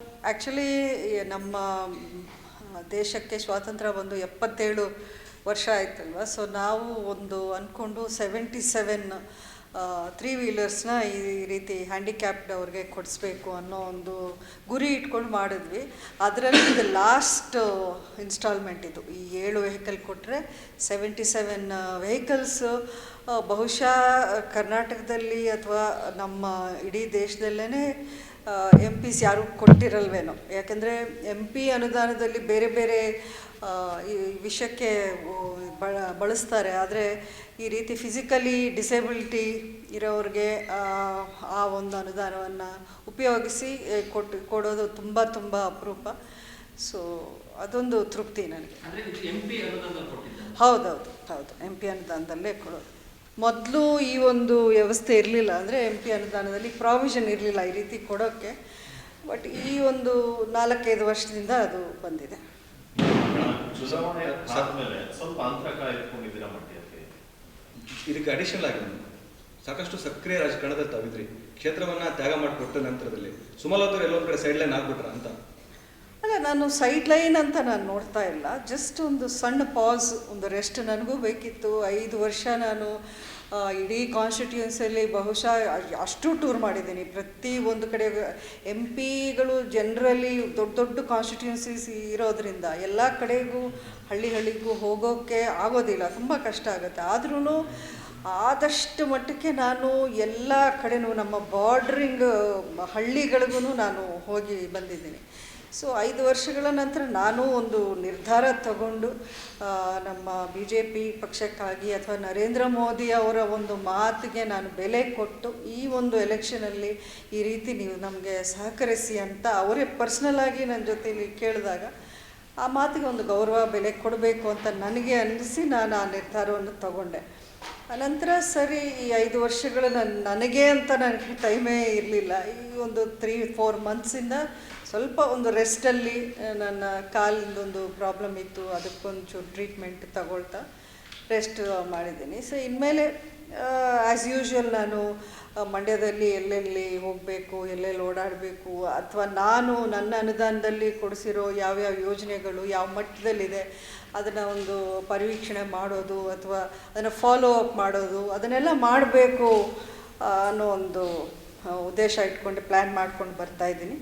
Actually ನಮ್ಮ ದೇಶಕ್ಕೆ ಸ್ವಾತಂತ್ರ್ಯ ಬಂದು ಎಪ್ಪತ್ತೇಳು ವರ್ಷ ಆಯ್ತಲ್ವ? ಸೊ ನಾವು ಒಂದು ಅಂದ್ಕೊಂಡು ಸೆವೆಂಟಿ ಸೆವೆನ್ ತ್ರೀ ವೀಲರ್ಸ್ನ ಈ ರೀತಿ ಹ್ಯಾಂಡಿಕ್ಯಾಪ್ಡ್ ಅವ್ರಿಗೆ ಕೊಡಿಸ್ಬೇಕು ಅನ್ನೋ ಒಂದು ಗುರಿ ಇಟ್ಕೊಂಡು ಮಾಡಿದ್ವಿ. ಅದರಲ್ಲಿ ಇದು ಲಾಸ್ಟ್ ಇನ್ಸ್ಟಾಲ್ಮೆಂಟ್ ಇದು. ಈ ಏಳು ವೆಹಿಕಲ್ ಕೊಟ್ಟರೆ ಸೆವೆಂಟಿ ಸೆವೆನ್ ವೆಹಿಕಲ್ಸ್ ಬಹುಶಃ ಕರ್ನಾಟಕದಲ್ಲಿ ಅಥವಾ ನಮ್ಮ ಇಡೀ ದೇಶದಲ್ಲೇ ಎಂ ಪಿಸ್ ಯಾರು ಕೊಟ್ಟಿರಲ್ವೇನೋ. ಯಾಕೆಂದರೆ ಎಂ ಪಿ ಅನುದಾನದಲ್ಲಿ ಬೇರೆ ಬೇರೆ ಈ ವಿಷಯಕ್ಕೆ ಬಳಸ್ತಾರೆ. ಆದರೆ ಈ ರೀತಿ ಫಿಸಿಕಲಿ ಡಿಸೇಬಿಲಿಟಿ ಇರೋರಿಗೆ ಆ, ಒಂದು ಅನುದಾನವನ್ನು ಉಪಯೋಗಿಸಿ ಕೊಟ್ಟು ಕೊಡೋದು ತುಂಬ ತುಂಬ ಅಪರೂಪ. ಸೊ ಅದೊಂದು ತೃಪ್ತಿ ನನಗೆ. ಹೌದೌದು ಹೌದು. ಎಂ ಪಿ ಅನುದಾನದಲ್ಲೇ ಕೊಡೋದು. ಮೊದಲು ಈ ಒಂದು ವ್ಯವಸ್ಥೆ ಇರಲಿಲ್ಲ ಅಂದರೆ ಎಂ ಪಿ ಅನುದಾನದಲ್ಲಿ ಪ್ರಾವಿಷನ್ ಇರಲಿಲ್ಲ ಈ ರೀತಿ ಕೊಡೋಕ್ಕೆ ಬಟ್ ಈ ಒಂದು ನಾಲ್ಕೈದು ವರ್ಷದಿಂದ ಅದು ಬಂದಿದೆ. ಇದಕ್ಕೆ ಅಡಿಷನಲ್ ಆಗಿ ಸಾಕಷ್ಟು ಸಕ್ರಿಯ ರಾಜಕಾರಣದಲ್ಲಿ ತಾವಿದ್ರಿ. ಕ್ಷೇತ್ರವನ್ನ ತ್ಯಾಗ ಮಾಡಿಕೊಟ್ಟ ನಂತರದಲ್ಲಿ ಸುಮಲತರು ಎಲ್ಲೊಂದ್ ಕಡೆ ಸೈಡ್ ಲೈನ್ ಆಗ್ಬಿಟ್ರ ಅಂತ. ನಾನು ಸೈಡ್ ಲೈನ್ ಅಂತ ನಾನು ನೋಡ್ತಾ ಇಲ್ಲ. ಜಸ್ಟ್ ಒಂದು ಸಣ್ಣ ಪಾಸ್ ಒಂದು ರೆಸ್ಟ್ ನನಗೂ ಬೇಕಿತ್ತು. ಐದು ವರ್ಷ ನಾನು ಇಡೀ ಕಾನ್ಸ್ಟಿಟ್ಯೂನ್ಸಿಯಲ್ಲಿ ಬಹುಶಃ ಅಷ್ಟು ಟೂರ್ ಮಾಡಿದ್ದೀನಿ. ಪ್ರತಿ ಒಂದು ಕಡೆ ಎಂ ಪಿಗಳು ಜನರಲಿ ದೊಡ್ಡ ದೊಡ್ಡ ಕಾನ್ಸ್ಟಿಟ್ಯೂನ್ಸೀಸ್ ಇರೋದ್ರಿಂದ ಎಲ್ಲ ಕಡೆಗೂ, ಹಳ್ಳಿ ಹಳ್ಳಿಗೂ ಹೋಗೋಕ್ಕೆ ಆಗೋದಿಲ್ಲ. ತುಂಬ ಕಷ್ಟ ಆಗುತ್ತೆ. ಆದ್ರೂ ಆದಷ್ಟು ಮಟ್ಟಕ್ಕೆ ನಾನು ಎಲ್ಲ ಕಡೆನೂ ನಮ್ಮ ಬಾರ್ಡ್ರಿಂಗ್ ಹಳ್ಳಿಗಳಿಗೂ ನಾನು ಹೋಗಿ ಬಂದಿದ್ದೀನಿ. ಸೊ ಐದು ವರ್ಷಗಳ ನಂತರ ನಾನು ಒಂದು ನಿರ್ಧಾರ ತಗೊಂಡು ನಮ್ಮ ಬಿ ಜೆ ಪಿ ಪಕ್ಷಕ್ಕಾಗಿ ಅಥವಾ ನರೇಂದ್ರ ಮೋದಿ ಅವರ ಒಂದು ಮಾತಿಗೆ ನಾನು ಬೆಲೆ ಕೊಟ್ಟು ಈ ಒಂದು ಎಲೆಕ್ಷನಲ್ಲಿ ಈ ರೀತಿ ನೀವು ನಮಗೆ ಸಹಕರಿಸಿ ಅಂತ ಅವರೇ ಪರ್ಸ್ನಲ್ ಆಗಿ ನನ್ನ ಜೊತೆಯಲ್ಲಿ ಕೇಳಿದಾಗ, ಆ ಮಾತಿಗೆ ಒಂದು ಗೌರವ ಬೆಲೆ ಕೊಡಬೇಕು ಅಂತ ನನಗೆ ಅನ್ನಿಸಿ ನಾನು ಆ ನಿರ್ಧಾರವನ್ನು ತಗೊಂಡೆ. ಅನಂತರ ಸರಿ, ಈ ಐದು ವರ್ಷಗಳು ನನ್ನ ನನಗೆ ಅಂತ ನನಗೆ ಟೈಮೇ ಇರಲಿಲ್ಲ. ಈ ಒಂದು ತ್ರೀ ಫೋರ್ ಮಂತ್ಸಿಂದ ಸ್ವಲ್ಪ ಒಂದು ರೆಸ್ಟಲ್ಲಿ ನನ್ನ ಕಾಲಿಂದೊಂದು ಪ್ರಾಬ್ಲಮ್ ಇತ್ತು ಅದಕ್ಕೊಂಚೂರು ಟ್ರೀಟ್ಮೆಂಟ್ ತಗೊಳ್ತಾ ರೆಸ್ಟ್ ಮಾಡಿದ್ದೀನಿ. ಸೊ ಇನ್ಮೇಲೆ ಆ್ಯಸ್ ಯೂಶ್ವಲ್ ನಾನು ಮಂಡ್ಯದಲ್ಲಿ ಎಲ್ಲೆಲ್ಲಿ ಹೋಗಬೇಕು, ಎಲ್ಲೆಲ್ಲಿ ಓಡಾಡಬೇಕು, ಅಥವಾ ನಾನು ನನ್ನ ಅನುದಾನದಲ್ಲಿ ಕೊಡಿಸಿರೋ ಯಾವ್ಯಾವ ಯೋಜನೆಗಳು, ಯಾವ ಮಟ್ಟದಲ್ಲಿದೆ, ಅದನ್ನು ಒಂದು ಪರಿವೀಕ್ಷಣೆ ಮಾಡೋದು, ಅಥವಾ ಅದನ್ನು ಫಾಲೋ ಅಪ್ ಮಾಡೋದು, ಅದನ್ನೆಲ್ಲ ಮಾಡಬೇಕು ಅನ್ನೋ ಒಂದು ಉದ್ದೇಶ ಇಟ್ಕೊಂಡು ಪ್ಲ್ಯಾನ್ ಮಾಡ್ಕೊಂಡು ಬರ್ತಾ ಇದ್ದೀನಿ.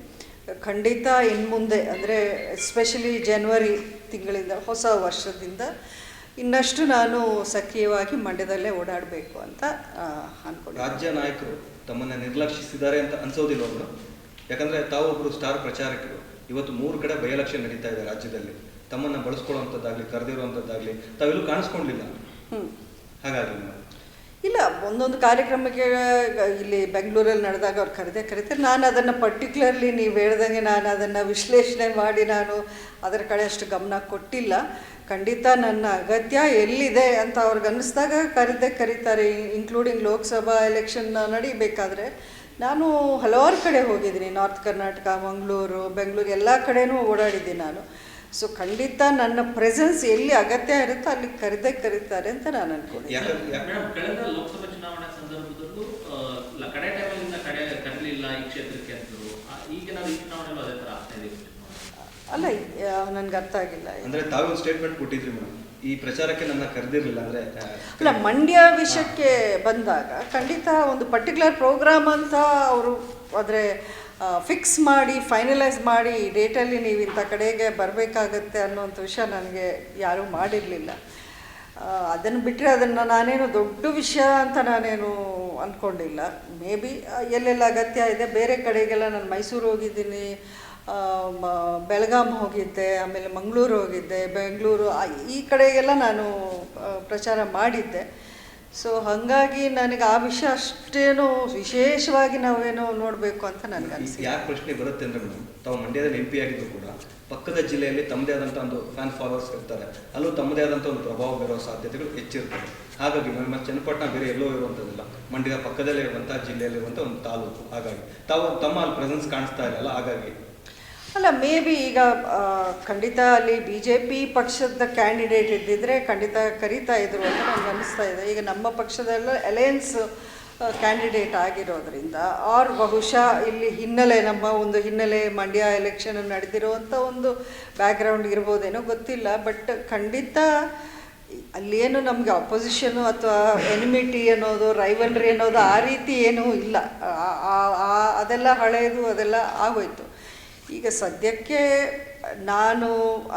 ಖಂಡಿತ ಇನ್ನು ಮುಂದೆ ಅಂದರೆ ಎಸ್ಪೆಷಲಿ ಜನವರಿ ತಿಂಗಳಿಂದ ಹೊಸ ವರ್ಷದಿಂದ ಇನ್ನಷ್ಟು ನಾನು ಸಕ್ರಿಯವಾಗಿ ಮಂಡ್ಯದಲ್ಲೇ ಓಡಾಡಬೇಕು ಅಂತ ಅನ್ಕೊಂಡು ರಾಜ್ಯ ನಾಯಕರು ತಮ್ಮನ್ನ ನಿರ್ಲಕ್ಷಿಸಿದ್ದಾರೆ ಅಂತ ಅನ್ಸೋದಿಲ್ಲ ಅವರು ಯಾಕಂದ್ರೆ ಒಬ್ಬರು ಸ್ಟಾರ್ ಪ್ರಚಾರಕರು. ಇವತ್ತು ಮೂರು ಕಡೆ ಬೈ ಎಲೆಕ್ಷನ್ ನಡೀತಾ ಇದೆ ರಾಜ್ಯದಲ್ಲಿ. ತಮ್ಮನ್ನ ಬಳಸ್ಕೊಳ್ಳೋವಂಥದ್ದಾಗಲಿ ಕರೆದಿರುವಂಥದ್ದಾಗಲಿ ತಾವೆಲ್ಲೂ ಕಾಣಿಸ್ಕೊಂಡಿಲ್ಲ. ಹ್ಞೂ ಹಾಗಾಗಿ. ಇಲ್ಲ, ಒಂದೊಂದು ಕಾರ್ಯಕ್ರಮಕ್ಕೆ ಇಲ್ಲಿ ಬೆಂಗಳೂರಲ್ಲಿ ನಡೆದಾಗ ಅವ್ರು ಕರೆದೇ ಕರೀತಾರೆ. ನಾನು ಅದನ್ನು ಪರ್ಟಿಕ್ಯುಲರ್ಲಿ ನೀವು ಹೇಳ್ದಂಗೆ ನಾನು ಅದನ್ನು ವಿಶ್ಲೇಷಣೆ ಮಾಡಿ ನಾನು ಅದರ ಕಡೆ ಅಷ್ಟು ಗಮನ ಕೊಟ್ಟಿಲ್ಲ. ಖಂಡಿತ ನನ್ನ ಅಗತ್ಯ ಎಲ್ಲಿದೆ ಅಂತ ಅವ್ರಿಗೆ ಅನ್ನಿಸ್ದಾಗ ಕರೆದೇ ಕರೀತಾರೆ. ಇನ್ಕ್ಲೂಡಿಂಗ್ ಲೋಕಸಭಾ ಎಲೆಕ್ಷನ್ ನಡಿಬೇಕಾದ್ರೆ ನಾನು ಹಲವಾರು ಕಡೆ ಹೋಗಿದ್ದೀನಿ. ನಾರ್ತ್ ಕರ್ನಾಟಕ ಮಂಗಳೂರು ಬೆಂಗಳೂರು ಎಲ್ಲ ಕಡೆಯೂ ಓಡಾಡಿದ್ದೀನಿ ನಾನು. ಸೊ ಖಂಡಿತ ನನ್ನ ಪ್ರೆಸೆನ್ಸ್ ಎಲ್ಲಿ ಅಗತ್ಯ ಇರುತ್ತೋ ಅಲ್ಲಿ ಕರೆದೇ ಕರೀತಾರೆ ಅಂತ ನಾನು ಅನ್ಕೊಂಡಿದ್ದೀನಿ. ಅಲ್ಲ ನನಗೆ ಅರ್ಥ ಆಗಿಲ್ಲ. ಅಂದ್ರೆ ತಾವು ಒಂದು ಸ್ಟೇಟ್ಮೆಂಟ್ ಕೊಟ್ಟಿದ್ರಿ ಮೇಡಮ್ ಈ ಪ್ರಚಾರಕ್ಕೆ ನನ್ನ ಕರೆದಿರಲಿಲ್ಲ ಅಂದ್ರೆ ಆ, ಅಲ್ಲ ಮಂಡ್ಯ ವಿಷಯಕ್ಕೆ ಬಂದಾಗ ಖಂಡಿತ ಒಂದು ಪರ್ಟಿಕ್ಯುಲರ್ ಪ್ರೋಗ್ರಾಮ್ ಅಂತ ಅವರು ಆದರೆ ಫಿಕ್ಸ್ ಮಾಡಿ ಫೈನಲೈಸ್ ಮಾಡಿ ಈ ಡೇಟಲ್ಲಿ ನೀವು ಇಂಥ ಕಡೆಗೆ ಬರಬೇಕಾಗತ್ತೆ ಅನ್ನೋಂಥ ವಿಷಯ ನನಗೆ ಯಾರೂ ಮಾಡಿರಲಿಲ್ಲ. ಅದನ್ನು ಬಿಟ್ಟರೆ ಅದನ್ನು ನಾನೇನು ದೊಡ್ಡ ವಿಷಯ ಅಂತ ನಾನೇನು ಅಂದ್ಕೊಂಡಿಲ್ಲ ಮೇ ಬಿ ಎಲ್ಲೆಲ್ಲ ಅಗತ್ಯ ಇದೆ. ಬೇರೆ ಕಡೆಗೆಲ್ಲ ನಾನು ಮೈಸೂರು ಹೋಗಿದ್ದೀನಿ ಬೆಳಗಾಂ ಹೋಗಿದ್ದೆ, ಆಮೇಲೆ ಮಂಗಳೂರು ಹೋಗಿದ್ದೆ, ಬೆಂಗಳೂರು ಈ ಕಡೆಗೆಲ್ಲ ನಾನು ಪ್ರಚಾರ ಮಾಡಿದ್ದೆ. ಸೊ ಹಾಗಾಗಿ ನನಗೆ ಆ ವಿಷಯ ಅಷ್ಟೇನು ವಿಶೇಷವಾಗಿ ನಾವೇನೋ ನೋಡಬೇಕು ಅಂತ ನನಗೆ ಅನಿಸಿದೆ. ಯಾಕೆ ಪ್ರಶ್ನೆ ಬರುತ್ತೆ ಅಂದ್ರೆ ಮೇಡಮ್ ತಾವು ಮಂಡ್ಯದಲ್ಲಿ ಎಂ ಪಿ ಆಗಿದ್ರು ಕೂಡ ಪಕ್ಕದ ಜಿಲ್ಲೆಯಲ್ಲಿ ತಮ್ಮದೇ ಆದಂಥ ಒಂದು ಫ್ಯಾನ್ ಫಾಲೋವರ್ಸ್ ಇರ್ತಾರೆ. ಅಲ್ಲೂ ತಮ್ಮದೇ ಆದಂಥ ಒಂದು ಪ್ರಭಾವ ಬೀರೋ ಸಾಧ್ಯತೆಗಳು ಹೆಚ್ಚಿರ್ತವೆ. ಹಾಗಾಗಿ ನಮ್ಮ ಚನ್ನಪಟ್ಟಣ ಬೇರೆ ಎಲ್ಲೋ ಇರುವಂಥದ್ದಿಲ್ಲ ಮಂಡ್ಯದ ಪಕ್ಕದಲ್ಲೇ ಇರುವಂಥ ಜಿಲ್ಲೆಯಲ್ಲಿರುವಂಥ ಒಂದು ತಾಲೂಕು. ಹಾಗಾಗಿ ತಾವು ತಮ್ಮ ಅಲ್ಲಿ ಪ್ರೆಸೆನ್ಸ್ ಕಾಣಿಸ್ತಾ ಇರಲ್ಲ. ಹಾಗಾಗಿ ಅಲ್ಲ ಮೇ ಬಿ ಈಗ ಖಂಡಿತ ಅಲ್ಲಿ ಬಿ ಜೆ ಪಿ ಪಕ್ಷದ ಕ್ಯಾಂಡಿಡೇಟ್ ಇದ್ದಿದ್ರೆ ಖಂಡಿತ ಕರೀತಾ ಇದ್ರು ಅಂತ ನನಗೆ ಅನಿಸ್ತಾ ಇದೆ. ಈಗ ನಮ್ಮ ಪಕ್ಷದಲ್ಲ ಅಲಯನ್ಸ್ ಕ್ಯಾಂಡಿಡೇಟ್ ಆಗಿರೋದ್ರಿಂದ ಆರ್ ಬಹುಶಃ ಇಲ್ಲಿ ಹಿನ್ನೆಲೆ, ನಮ್ಮ ಒಂದು ಹಿನ್ನೆಲೆ ಮಂಡ್ಯ ಎಲೆಕ್ಷನ್ ನಡೆದಿರುವಂಥ ಒಂದು ಬ್ಯಾಕ್ಗ್ರೌಂಡ್ ಇರ್ಬೋದೇನೋ ಗೊತ್ತಿಲ್ಲ. ಬಟ್ ಖಂಡಿತ ಅಲ್ಲೇನು ನಮಗೆ ಅಪೋಸಿಷನು ಅಥವಾ ಎನಿಮಿಟಿ ಅನ್ನೋದು ರೈವಲ್ರಿ ಅನ್ನೋದು ಆ ರೀತಿ ಏನೂ ಇಲ್ಲ. ಅದೆಲ್ಲ ಹಳೆಯದು ಅದೆಲ್ಲ ಆಗೋಯ್ತು. ಈಗ ಸದ್ಯಕ್ಕೆ ನಾನು,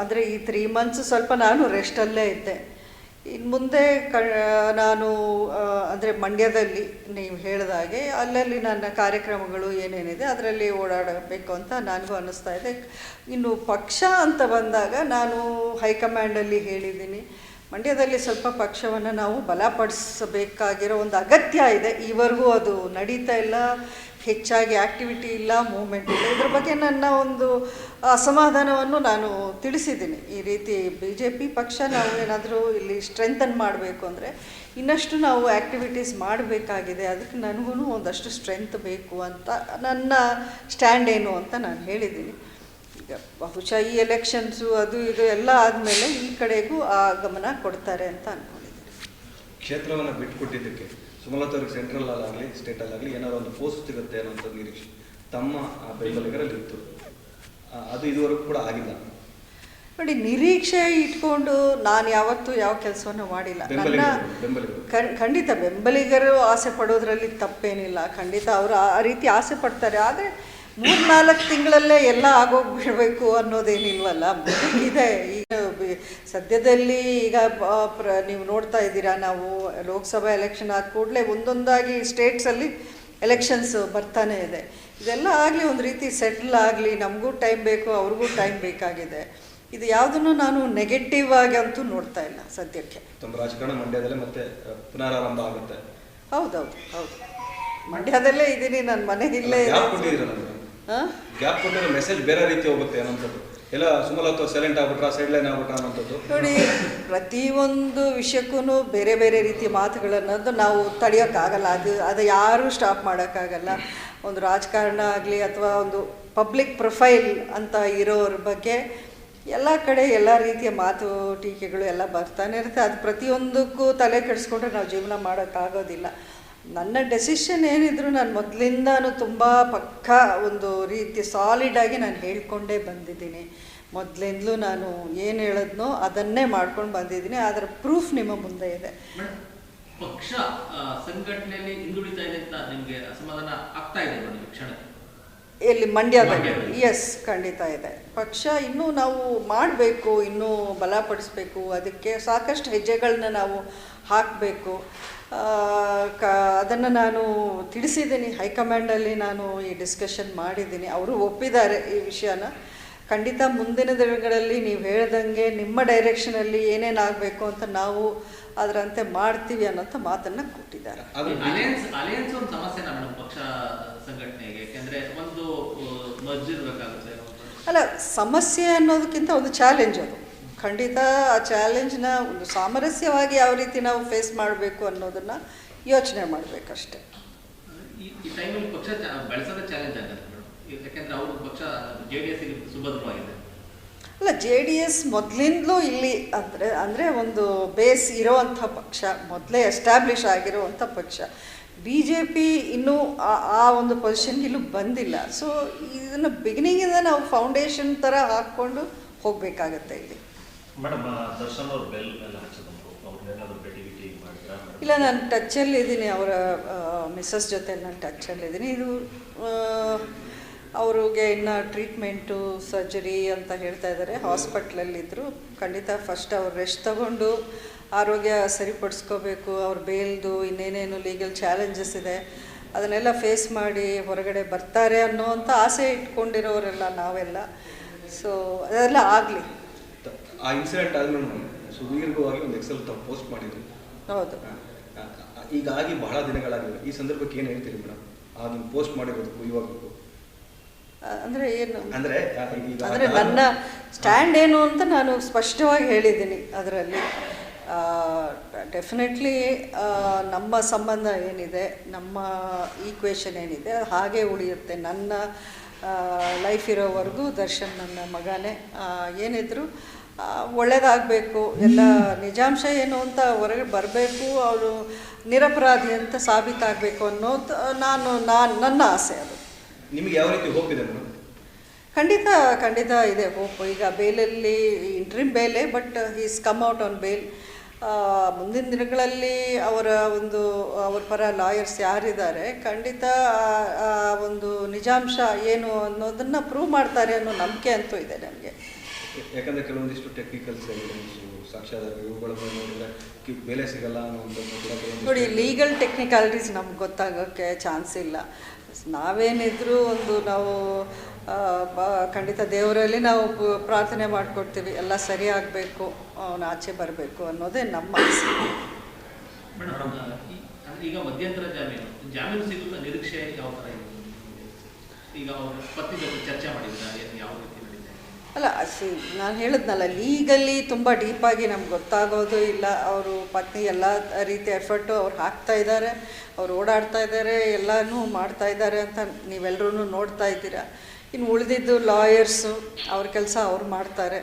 ಅಂದರೆ ಈ ತ್ರೀ ಮಂತ್ಸ್ ಸ್ವಲ್ಪ ನಾನು ರೆಸ್ಟಲ್ಲೇ ಇದ್ದೆ. ಇನ್ನು ಮುಂದೆ ಕ, ನಾನು ಅಂದರೆ ಮಂಡ್ಯದಲ್ಲಿ ನೀವು ಹೇಳಿದಾಗೆ ಅಲ್ಲಲ್ಲಿ ನನ್ನ ಕಾರ್ಯಕ್ರಮಗಳು ಏನೇನಿದೆ ಅದರಲ್ಲಿ ಓಡಾಡಬೇಕು ಅಂತ ನನಗೂ ಅನ್ನಿಸ್ತಾ ಇದೆ. ಇನ್ನು ಪಕ್ಷ ಅಂತ ಬಂದಾಗ ನಾನು ಹೈಕಮಾಂಡಲ್ಲಿ ಹೇಳಿದ್ದೀನಿ. ಮಂಡ್ಯದಲ್ಲಿ ಸ್ವಲ್ಪ ಪಕ್ಷವನ್ನು ನಾವು ಬಲಪಡಿಸಬೇಕಾಗಿರೋ ಒಂದು ಅಗತ್ಯ ಇದೆ. ಈವರೆಗೂ ಅದು ನಡೀತಾ ಇಲ್ಲ. ಹೆಚ್ಚಾಗಿ ಆ್ಯಕ್ಟಿವಿಟಿ ಇಲ್ಲ ಮೂಮೆಂಟ್ ಇಲ್ಲ. ಇದ್ರ ಬಗ್ಗೆ ನನ್ನ ಒಂದು ಅಸಮಾಧಾನವನ್ನು ನಾನು ತಿಳಿಸಿದ್ದೀನಿ. ಈ ರೀತಿ ಬಿ ಜೆ ಪಿ ಪಕ್ಷ ನಾವು ಏನಾದರೂ ಇಲ್ಲಿ ಸ್ಟ್ರೆಂಥನ್ ಮಾಡಬೇಕು ಅಂದರೆ ಇನ್ನಷ್ಟು ನಾವು ಆ್ಯಕ್ಟಿವಿಟೀಸ್ ಮಾಡಬೇಕಾಗಿದೆ. ಅದಕ್ಕೆ ನನಗೂ ಒಂದಷ್ಟು ಸ್ಟ್ರೆಂತ್ ಬೇಕು ಅಂತ ನನ್ನ ಸ್ಟ್ಯಾಂಡ್ ಏನು ಅಂತ ನಾನು ಹೇಳಿದ್ದೀನಿ. ಈಗ ಬಹುಶಃ ಈ ಎಲೆಕ್ಷನ್ಸು ಅದು ಇದು ಎಲ್ಲ ಆದಮೇಲೆ ಈ ಕಡೆಗೂ ಆ ಗಮನ ಕೊಡ್ತಾರೆ ಅಂತ ಅಂದ್ಕೊಂಡಿದ್ದೀನಿ ಕ್ಷೇತ್ರವನ್ನು ಬಿಟ್ಟುಕೊಟ್ಟಿದ್ದಕ್ಕೆ ಸುಮಲತಾ ಅವ್ರಿಗೆ ಸೆಂಟ್ರಲ್ ಆಗಲಿ ಸ್ಟೇಟಲ್ಲಾಗಲಿ ಏನಾದ್ರು ಒಂದು ಪೋಸ್ಟ್ ಸಿಗುತ್ತೆ ಅನ್ನೋಂಥ ನಿರೀಕ್ಷೆ ತಮ್ಮ ಬೆಂಬಲಿಗರಲ್ಲಿ ಇತ್ತು. ಅದು ಇದುವರೆಗೂ ಕೂಡ ಆಗಿಲ್ಲ. ನೋಡಿ ನಿರೀಕ್ಷೆ ಇಟ್ಕೊಂಡು ನಾನು ಯಾವತ್ತೂ ಯಾವ ಕೆಲಸವನ್ನು ಮಾಡಿಲ್ಲ. ನನ್ನ ಖಂಡಿತ ಬೆಂಬಲಿಗರು ಆಸೆ ಪಡೋದ್ರಲ್ಲಿ ತಪ್ಪೇನಿಲ್ಲ. ಖಂಡಿತ ಅವರು ಆ ರೀತಿ ಆಸೆ ಪಡ್ತಾರೆ. ಆದರೆ ಮೂರ್ನಾಲ್ಕು ತಿಂಗಳಲ್ಲೇ ಎಲ್ಲ ಆಗೋಗ್ಬಿಡ್ಬೇಕು ಅನ್ನೋದೇನಿಲ್ವಲ್ಲ? ಇದೆ ಈಗ ಸದ್ಯದಲ್ಲಿ ಈಗ ಪ್ರ ನೀವು ನೋಡ್ತಾ ಇದ್ದೀರಾ ನಾವು ಲೋಕಸಭಾ ಎಲೆಕ್ಷನ್ ಆದ ಕೂಡಲೇ ಒಂದೊಂದಾಗಿ ಸ್ಟೇಟ್ಸಲ್ಲಿ ಎಲೆಕ್ಷನ್ಸ್ ಬರ್ತಾನೆ ಇದೆ. ಇದೆಲ್ಲ ಆಗಲಿ ಒಂದು ರೀತಿ ಸೆಟ್ಲ್ ಆಗಲಿ ನಮಗೂ ಟೈಮ್ ಬೇಕು ಅವ್ರಿಗೂ ಟೈಮ್ ಬೇಕಾಗಿದೆ. ಇದು ಯಾವುದನ್ನು ನಾನು ನೆಗೆಟಿವ್ ಆಗಿ ಅಂತೂ ನೋಡ್ತಾ ಇಲ್ಲ ಸದ್ಯಕ್ಕೆ. ರಾಜಕಾರಣ ಮಂಡ್ಯದಲ್ಲೇ ಮತ್ತೆ ಪುನರಾರಂಭ ಆಗುತ್ತೆ. ಹೌದೌದು ಹೌದು. ಮಂಡ್ಯದಲ್ಲೇ ಇದ್ದೀನಿ ನನ್ನ ಮನೆ ಇಲ್ಲೇ ಇದೆ ಗ್ಯಾಪ್ ಕೊಟ್ಟರೆ ಮೆಸೇಜ್ ಬೇರೆ ರೀತಿ ಹೋಗುತ್ತೆ ಅನ್ನೋಂಥದ್ದು. ಎಲ್ಲ ಸುಮಲತಾ ಸೈಲೆಂಟ್ ಆಗ್ಬಿಟ್ರ ಸೈಡ್ ಲೈನ್ ಆಗ್ಬಿಟ್ರ ಅನ್ನೋಂಥದ್ದು. ನೋಡಿ, ಪ್ರತಿಯೊಂದು ವಿಷಯಕ್ಕೂ ಬೇರೆ ಬೇರೆ ರೀತಿಯ ಮಾತುಗಳನ್ನೋದು ನಾವು ತಡೆಯೋಕ್ಕಾಗಲ್ಲ. ಅದು ಅದು ಯಾರೂ ಸ್ಟಾಪ್ ಮಾಡೋಕ್ಕಾಗಲ್ಲ. ಒಂದು ರಾಜಕಾರಣ ಆಗಲಿ ಅಥವಾ ಒಂದು ಪಬ್ಲಿಕ್ ಪ್ರೊಫೈಲ್ ಅಂತ ಇರೋರ ಬಗ್ಗೆ ಎಲ್ಲ ಕಡೆ ಎಲ್ಲ ರೀತಿಯ ಮಾತು ಟೀಕೆಗಳು ಎಲ್ಲ ಬರ್ತಾನೆ ಇರುತ್ತೆ. ಅದು ಪ್ರತಿಯೊಂದಕ್ಕೂ ತಲೆ ಕೆಡಿಸ್ಕೊಂಡ್ರೆ ನಾವು ಜೀವನ ಮಾಡೋಕ್ಕಾಗೋದಿಲ್ಲ. ನನ್ನ ಡೆಸಿಷನ್ ಏನಿದ್ರು ನಾನು ಮೊದಲಿಂದನೂ ತುಂಬ ಪಕ್ಕ ಒಂದು ರೀತಿ ಸಾಲಿಡಾಗಿ ನಾನು ಹೇಳ್ಕೊಂಡೇ ಬಂದಿದ್ದೀನಿ. ಮೊದಲಿಂದಲೂ ನಾನು ಏನು ಹೇಳದ್ನೋ ಅದನ್ನೇ ಮಾಡ್ಕೊಂಡು ಬಂದಿದ್ದೀನಿ. ಅದರ ಪ್ರೂಫ್ ನಿಮ್ಮ ಮುಂದೆ ಇದೆ. ಪಕ್ಷ ಸಂಘಟನೆಯಲ್ಲಿ ಹಿಂದುಳಿತಾ ಇದೆ ಅಂತ ನಿಮಗೆ ಅಸಮಾಧಾನ ಆಗ್ತಾ ಇದೆ ಒಂದು ಕ್ಷಣ ಎಲ್ಲಿ ಮಂಡ್ಯದಲ್ಲಿ. ಎಸ್ ಖಂಡಿತ ಇದೆ. ಪಕ್ಷ ಇನ್ನೂ ನಾವು ಮಾಡಬೇಕು ಇನ್ನೂ ಬಲಪಡಿಸ್ಬೇಕು ಅದಕ್ಕೆ ಸಾಕಷ್ಟು ಹೆಜ್ಜೆಗಳನ್ನ ನಾವು ಹಾಕಬೇಕು. ಕ ಅದನ್ನು ನಾನು ತಿಳಿಸಿದ್ದೀನಿ. ಹೈಕಮಾಂಡಲ್ಲಿ ನಾನು ಈ ಡಿಸ್ಕಷನ್ ಮಾಡಿದ್ದೀನಿ. ಅವರು ಒಪ್ಪಿದ್ದಾರೆ ಈ ವಿಷಯನ. ಖಂಡಿತ ಮುಂದಿನ ದಿನಗಳಲ್ಲಿ ನೀವು ಹೇಳ್ದಂಗೆ ನಿಮ್ಮ ಡೈರೆಕ್ಷನಲ್ಲಿ ಏನೇನು ಆಗಬೇಕು ಅಂತ ನಾವು ಅದರಂತೆ ಮಾಡ್ತೀವಿ ಅನ್ನೋಂಥ ಮಾತನ್ನು ಕೊಟ್ಟಿದ್ದಾರೆ. ಅದು ಅಲಯನ್ಸ್ ಅಲಯನ್ಸ್ ಒಂದು ಸಮಸ್ಯೆನಾ ಮೇಡಮ್ ಪಕ್ಷ ಸಂಘಟನೆಗೆ. ಯಾಕೆಂದ್ರೆ ಒಂದು ಮರ್ಜ್ ಇರ್ಬೇಕಾಗುತ್ತೆ. ಒಂದು- ಅಲ್ಲ ಸಮಸ್ಯೆ ಅನ್ನೋದಕ್ಕಿಂತ ಒಂದು ಚಾಲೆಂಜ್ ಅದು. ಖಂಡಿತ ಆ ಚಾಲೆಂಜ್ನ ಒಂದು ಸಾಮರಸ್ಯವಾಗಿ ಯಾವ ರೀತಿ ನಾವು ಫೇಸ್ ಮಾಡಬೇಕು ಅನ್ನೋದನ್ನು ಯೋಚನೆ ಮಾಡಬೇಕಷ್ಟೆ. ಈ ಈ ಟೈಮಲ್ಲಿ ಪಕ್ಷ ಚ- ಬೆಳೆಸೋದೇ ಚಾಲೆಂಜ್ ಆಗುತ್ತೆ ಮೇಡಮ್ ಯಾಕೆಂದ್ರೆ ಅವ್ರ ಪಕ್ಷ ಜೆ ಡಿ ಎಸ್ ಸುಭದ್ರವಾಗಿದೆ. ಅಲ್ಲ ಜೆ ಡಿ ಎಸ್ ಮೊದಲಿಂದಲೂ ಇಲ್ಲಿ ಅಂದರೆ ಅಂದರೆ ಒಂದು ಬೇಸ್ ಇರೋವಂಥ ಪಕ್ಷ ಮೊದಲೇ ಎಸ್ಟಾಬ್ಲಿಷ್ ಆಗಿರುವಂಥ ಪಕ್ಷ. ಬಿ ಜೆ ಪಿ ಇನ್ನೂ ಆ- ಆ ಒಂದು ಪೊಸಿಷನ್ಗೆ ಇಲ್ಲೂ ಬಂದಿಲ್ಲ. ಸೊ ಇದನ್ನು ಬಿಗಿನಿಂಗಿಂದ ನಾವು ಫೌಂಡೇಶನ್ ಥರ ಹಾಕ್ಕೊಂಡು ಹೋಗಬೇಕಾಗತ್ತೆ ಇಲ್ಲಿ. ಮೇಡಮ್ ದರ್ಶನ್ ಅವ್ರ ಬೆಲ್ ಎಲ್ಲ ಹಚ್ಚದಂದ್ರು ಅವ್ರನ್ನೇನಾದ್ರು ಭೇಟಿ ಗಿಟಿ ಮಾಡಿದ್ರಾ ಇಲ್ಲ ನಾನು ಟಚ್ಚಲ್ಲಿದ್ದೀನಿ ಅವರ ಮಿಸ್ಸಸ್ ಜೊತೆ ನಾನು ಟಚ್ಚಲ್ಲಿದ್ದೀನಿ ಇದು ಅವ್ರಿಗೆ ಇನ್ನು ಟ್ರೀಟ್ಮೆಂಟು ಸರ್ಜರಿ ಅಂತ ಹೇಳ್ತಾ ಇದ್ದಾರೆ ಹಾಸ್ಪಿಟ್ಲಲ್ಲಿದ್ದರು ಖಂಡಿತ ಫಸ್ಟ್ ಅವ್ರು ರೆಸ್ಟ್ ತಗೊಂಡು ಆರೋಗ್ಯ ಸರಿಪಡಿಸ್ಕೋಬೇಕು. ಅವ್ರ ಬೇಲ್ದು ಇನ್ನೇನೇನು ಲೀಗಲ್ ಚಾಲೆಂಜಸ್ ಇದೆ. ಅದನ್ನೆಲ್ಲ ಫೇಸ್ ಮಾಡಿ ಹೊರಗಡೆ ಬರ್ತಾರೆ ಅನ್ನೋ ಅಂತ ಆಸೆ ಇಟ್ಕೊಂಡಿರೋರೆಲ್ಲ ನಾವೆಲ್ಲ. ಸೊ ಅದೆಲ್ಲ ಆಗಲಿ. ಆ ಇನ್ಸಿಡೆಂಟ್ ನಾವು ಸುದೀರ್ಘವಾಗಿ ಒಂದು ಎಕ್ಸೆಲ್ ತಾವು ಪೋಸ್ಟ್ ಮಾಡಿದ್ರು. ಹೌದು. ಈಗಾಗಿ ಬಹಳ ದಿನಗಳಾಗಿದೆ ಈ ಸಂದರ್ಭಕ್ಕೆ ಏನು ಹೇಳ್ತೀರಿ ಮೇಡಮ್? ಅದನ್ನು ನೀವು ಪೋಸ್ಟ್ ಮಾಡಿರೋದಕ್ಕೂ ಇವಾಗ ಅಂದರೆ ಏನು? ಅಂದ್ರೆ ಅಂದರೆ ನನ್ನ ಸ್ಟ್ಯಾಂಡ್ ಏನು ಅಂತ ನಾನು ಸ್ಪಷ್ಟವಾಗಿ ಹೇಳಿದ್ದೀನಿ ಅದರಲ್ಲಿ. ಡೆಫಿನೆಟ್ಲಿ ನಮ್ಮ ಸಂಬಂಧ ಏನಿದೆ ನಮ್ಮ ಈಕ್ವೇಷನ್ ಏನಿದೆ ಹಾಗೆ ಉಳಿಯುತ್ತೆ. ನನ್ನ ಲೈಫ್ ಇರೋವರೆಗೂ ದರ್ಶನ್ ನನ್ನ ಮಗನೇ. ಏನಿದ್ರು ಒಳ್ಳೇದಾಗಬೇಕು. ಎಲ್ಲ ನಿಜಾಂಶ ಏನು ಅಂತ ಹೊರಗೆ ಬರಬೇಕು. ಅವರು ನಿರಪರಾಧಿ ಅಂತ ಸಾಬೀತಾಗಬೇಕು ಅನ್ನೋದು ನಾನು ನಾನು ನನ್ನ ಆಸೆ ಅದು. ನಿಮಗೆ ಯಾವ ರೀತಿ ಹೋಗಿದೆ ಖಂಡಿತ ಖಂಡಿತ ಇದೆ ಹೋಪ್ ಈಗ ಬೇಲಲ್ಲಿ ಇಂಟ್ರಿಮ್ ಬೇಲೆ but is come out on bail ಮುಂದಿನ ದಿನಗಳಲ್ಲಿ ಅವರ ಒಂದು ಅವ್ರ ಪರ ಲಾಯರ್ಸ್ ಯಾರಿದ್ದಾರೆ ಖಂಡಿತ ಒಂದು ನಿಜಾಂಶ ಏನು ಅನ್ನೋದನ್ನು ಪ್ರೂವ್ ಮಾಡ್ತಾರೆ ಅನ್ನೋ ನಂಬಿಕೆ ಅಂತೂ ಇದೆ ನನಗೆ ಯಾಕಂದ್ರೆ ಕೆಲವೊಂದಿಷ್ಟು ಟೆಕ್ನಿಕಲ್ಸ್ ಸಾಕ್ಷ್ಯಾಧಾರ ಇವುಗಳ ನೋಡಿದ್ರೆ ಬೆಲೆ ಸಿಗಲ್ಲ ನೋಡಿ ಲೀಗಲ್ ಟೆಕ್ನಿಕಾಲಿಟೀಸ್ ನಮ್ಗೆ ಗೊತ್ತಾಗೋಕ್ಕೆ ಚಾನ್ಸ್ ಇಲ್ಲ. ನಾವೇನಿದ್ರು ಒಂದು ನಾವು ಬ- ಖಂಡಿತ ದೇವರಲ್ಲಿ ನಾವು ಪ್ರಾರ್ಥನೆ ಮಾಡಿಕೊಡ್ತೀವಿ. ಎಲ್ಲ ಸರಿ ಆಗಬೇಕು ಅವನು ಆಚೆ ಬರಬೇಕು ಅನ್ನೋದೇ ನಮ್ಮ ಆಸೆ ಈಗ ಮಧ್ಯಂತರ ಜಾಮೀನು ಜಾಮೀನು ಸಿಗುತ್ತಾ? ನಿರೀಕ್ಷೆ ಯಾವ ಥರ ಈಗ ಅವ್ರ ಪತ್ನಿ ಜೊತೆ ಚರ್ಚೆ ಮಾಡಿದ್ದಾರೆ ಯಾವ ರೀತಿ? ಅಲ್ಲ ಅಸಿ ನಾನು ಹೇಳಿದ್ನಲ್ಲ ಲೀಗಲ್ಲಿ ತುಂಬ ಡೀಪಾಗಿ ನಮ್ಗೆ ಗೊತ್ತಾಗೋದು ಇಲ್ಲ. ಅವರು ಪತ್ನಿ ಎಲ್ಲ ರೀತಿ ಎಫರ್ಟು ಅವ್ರು ಹಾಕ್ತಾ ಇದ್ದಾರೆ ಅವ್ರು ಓಡಾಡ್ತಾ ಇದ್ದಾರೆ ಎಲ್ಲನೂ ಮಾಡ್ತಾ ಇದ್ದಾರೆ ಅಂತ ನೀವೆಲ್ಲರೂ ನೋಡ್ತಾ ಇದ್ದೀರಾ? ಇನ್ನು ಉಳಿದಿದ್ದು ಲಾಯರ್ಸು ಅವ್ರ ಕೆಲಸ ಅವ್ರು ಮಾಡ್ತಾರೆ.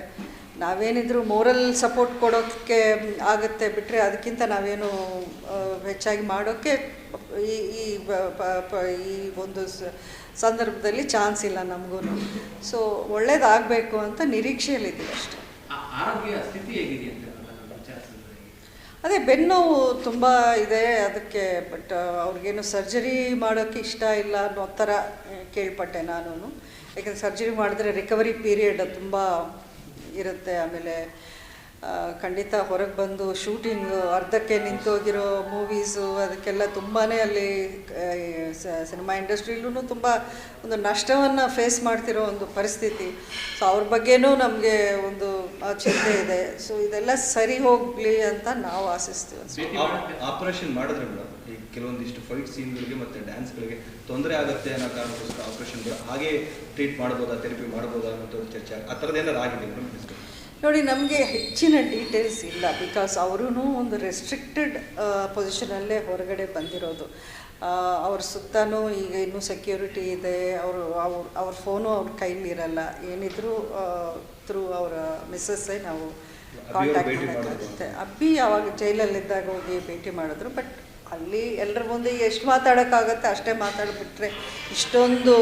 ನಾವೇನಿದ್ರು ಮೋರಲ್ ಸಪೋರ್ಟ್ ಕೊಡೋಕ್ಕೆ ಆಗುತ್ತೆ ಬಿಟ್ಟರೆ ಅದಕ್ಕಿಂತ ನಾವೇನು ಹೆಚ್ಚಾಗಿ ಮಾಡೋಕ್ಕೆ ಈ ಈ ಈ ಒಂದು ಸಂದರ್ಭದಲ್ಲಿ ಚಾನ್ಸ್ ಇಲ್ಲ ನಮಗೂ. ಸೊ ಒಳ್ಳೇದಾಗಬೇಕು ಅಂತ ನಿರೀಕ್ಷೆಯಲ್ಲಿದ್ದೀವಿ ಅಷ್ಟೇ. ಅದೇ ಬೆನ್ನೋವು ತುಂಬ ಇದೆ ಅದಕ್ಕೆ ಬಟ್ ಅವ್ರಿಗೇನು ಸರ್ಜರಿ ಮಾಡೋಕ್ಕೆ ಇಷ್ಟ ಇಲ್ಲ ಅನ್ನೋ ಥರ ಕೇಳ್ಪಟ್ಟೆ ನಾನು ಯಾಕಂದರೆ ಸರ್ಜರಿ ಮಾಡಿದ್ರೆ ರಿಕವರಿ ಪೀರಿಯಡ್ ತುಂಬ ಇರುತ್ತೆ ಆಮೇಲೆ ಖಂಡಿತ ಹೊರಗೆ ಬಂದು ಶೂಟಿಂಗ್, ಅರ್ಧಕ್ಕೆ ನಿಂತೋಗಿರೋ ಮೂವೀಸು, ಅದಕ್ಕೆಲ್ಲ ತುಂಬಾ ಅಲ್ಲಿ ಸಿನಿಮಾ ಇಂಡಸ್ಟ್ರಿಲೂ ತುಂಬ ಒಂದು ನಷ್ಟವನ್ನು ಫೇಸ್ ಮಾಡ್ತಿರೋ ಒಂದು ಪರಿಸ್ಥಿತಿ. ಸೊ ಅವ್ರ ಬಗ್ಗೆನೂ ನಮಗೆ ಒಂದು ಚಿಂತೆ ಇದೆ. ಸೊ ಇದೆಲ್ಲ ಸರಿ ಹೋಗಲಿ ಅಂತ ನಾವು ಆಶಿಸ್ತೀವಿ. ಆಪರೇಷನ್ ಮಾಡಿದ್ರೆ ಮೇಡಮ್, ಈ ಕೆಲವೊಂದಿಷ್ಟು ಫೈಟ್ ಸೀನ್ಗಳಿಗೆ ಮತ್ತು ಡ್ಯಾನ್ಸ್ಗಳಿಗೆ ತೊಂದರೆ ಆಗುತ್ತೆ ಅನ್ನೋ ಕಾರಣಕ್ಕೋಸ್ಕರ ಆಪರೇಷನ್ಗಳು ಹಾಗೆ ಟ್ರೀಟ್ ಮಾಡ್ಬೋದಾ ಥೆರಪಿ ಮಾಡ್ಬೋದಾ ಅನ್ನೋದು ಚರ್ಚೆ ಆ ಥರದ್ದು ಏನಾರು ಆಗಿದೆ ಮೇಡಮ್ ನೋಡಿ ನಮಗೆ ಹೆಚ್ಚಿನ ಡೀಟೇಲ್ಸ್ ಇಲ್ಲ ಬಿಕಾಸ್ ಅವರೂ ಒಂದು ರೆಸ್ಟ್ರಿಕ್ಟೆಡ್ ಪೊಸಿಷನಲ್ಲೇ ಹೊರಗಡೆ ಬಂದಿರೋದು. ಅವ್ರ ಸುತ್ತನೂ ಈಗ ಇನ್ನೂ ಸೆಕ್ಯೂರಿಟಿ ಇದೆ ಅವರು ಅವ್ರ ಅವ್ರ ಫೋನು ಅವ್ರ ಕೈಲಿ ಇರಲ್ಲ. ಏನಿದ್ರು ಥ್ರೂ ಅವರ ಮಿಸ್ಸಸ್ಸೇ ನಾವು ಕಾಂಟ್ಯಾಕ್ಟ್. ಮಾಡೋಕ್ಕಾಗುತ್ತೆ ಅಬ್ಬಿ ಯಾವಾಗ ಜೈಲಲ್ಲಿದ್ದಾಗ ಹೋಗಿ ಭೇಟಿ ಮಾಡಿದ್ರು ಬಟ್ ಅಲ್ಲಿ ಎಲ್ಲರ ಮುಂದೆ ಎಷ್ಟು ಮಾತಾಡೋಕ್ಕಾಗತ್ತೆ ಅಷ್ಟೇ ಮಾತಾಡಿಬಿಟ್ರೆ ಇಷ್ಟೊಂದು